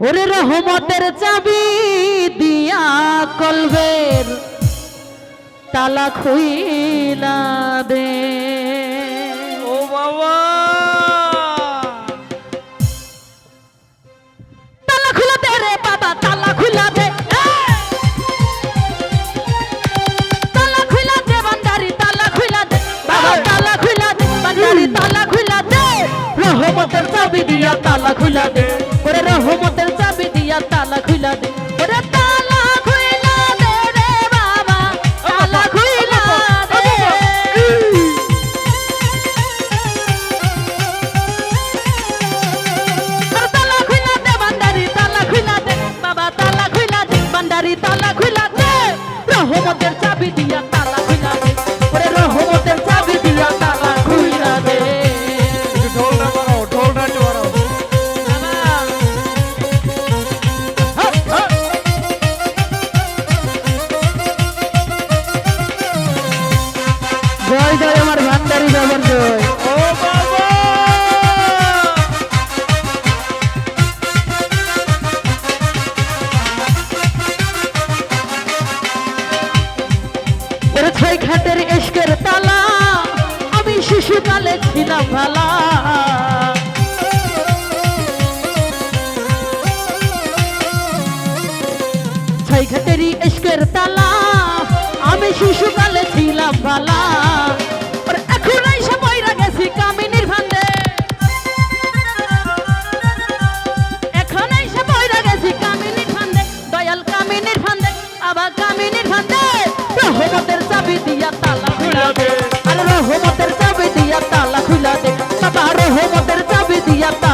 ওরে রহমতের চাবি দিয়া কলবের তালা খুইলা দে। ও বাবা। তালা খুলা দে রে বাবা তালা খুলা দে। এই! তালা খুলা দে বান্দারি তালা খুলা দে। বাবা তালা খুলা দে বান্দারি তালা খুলা দে। রহমতের চাবি দিয়া তালা খুলা দে। ওরে দিয়া তালা খুইলা দে। ওরে তালা খুইলা দে রে বাবা, তালা খুইলা দে। তালা খুইলা দে বান্দারি, তালা খুইলা দে। বাবা, তালা খুইলা দে। বান্দারি, তালা খুইলা দে। রহমতের চাবি দিয়া ছয় ঘাটের এসকের তালা। আমি শিশুকালে ছিলাম ভালা। ছয় ঘাটেরই এসকের তালা দিয়া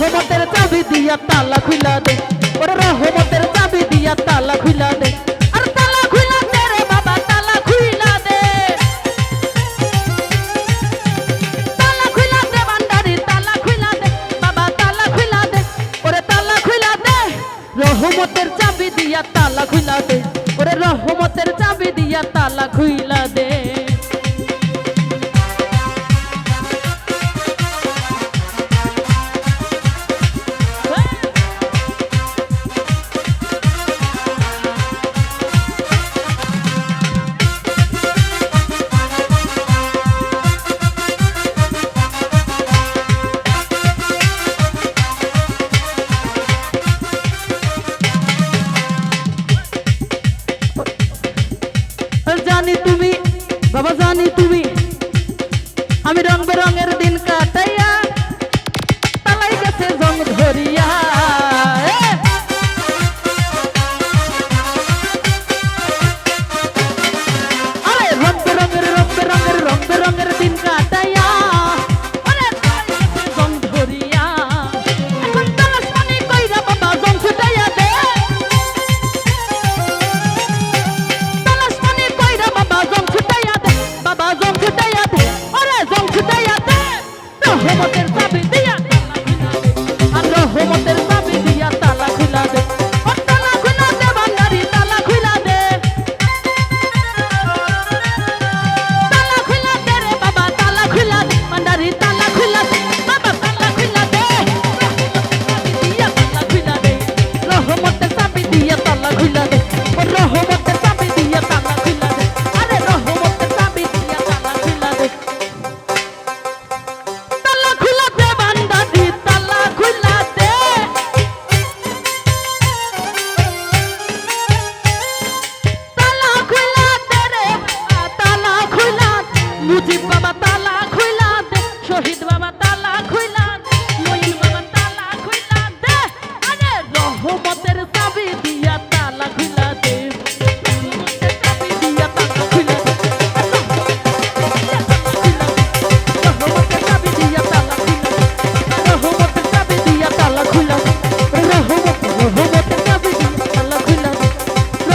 রহমতের চাবি দিয়া তালা খুলা দে ওরে রহমতের চাবি দিয়া তালা খুলা দে রহমতের চাবি দিয়া তালা খুলা দে ওরে রহমতের চাবি দিয়া তালা খুলা দে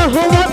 hold up.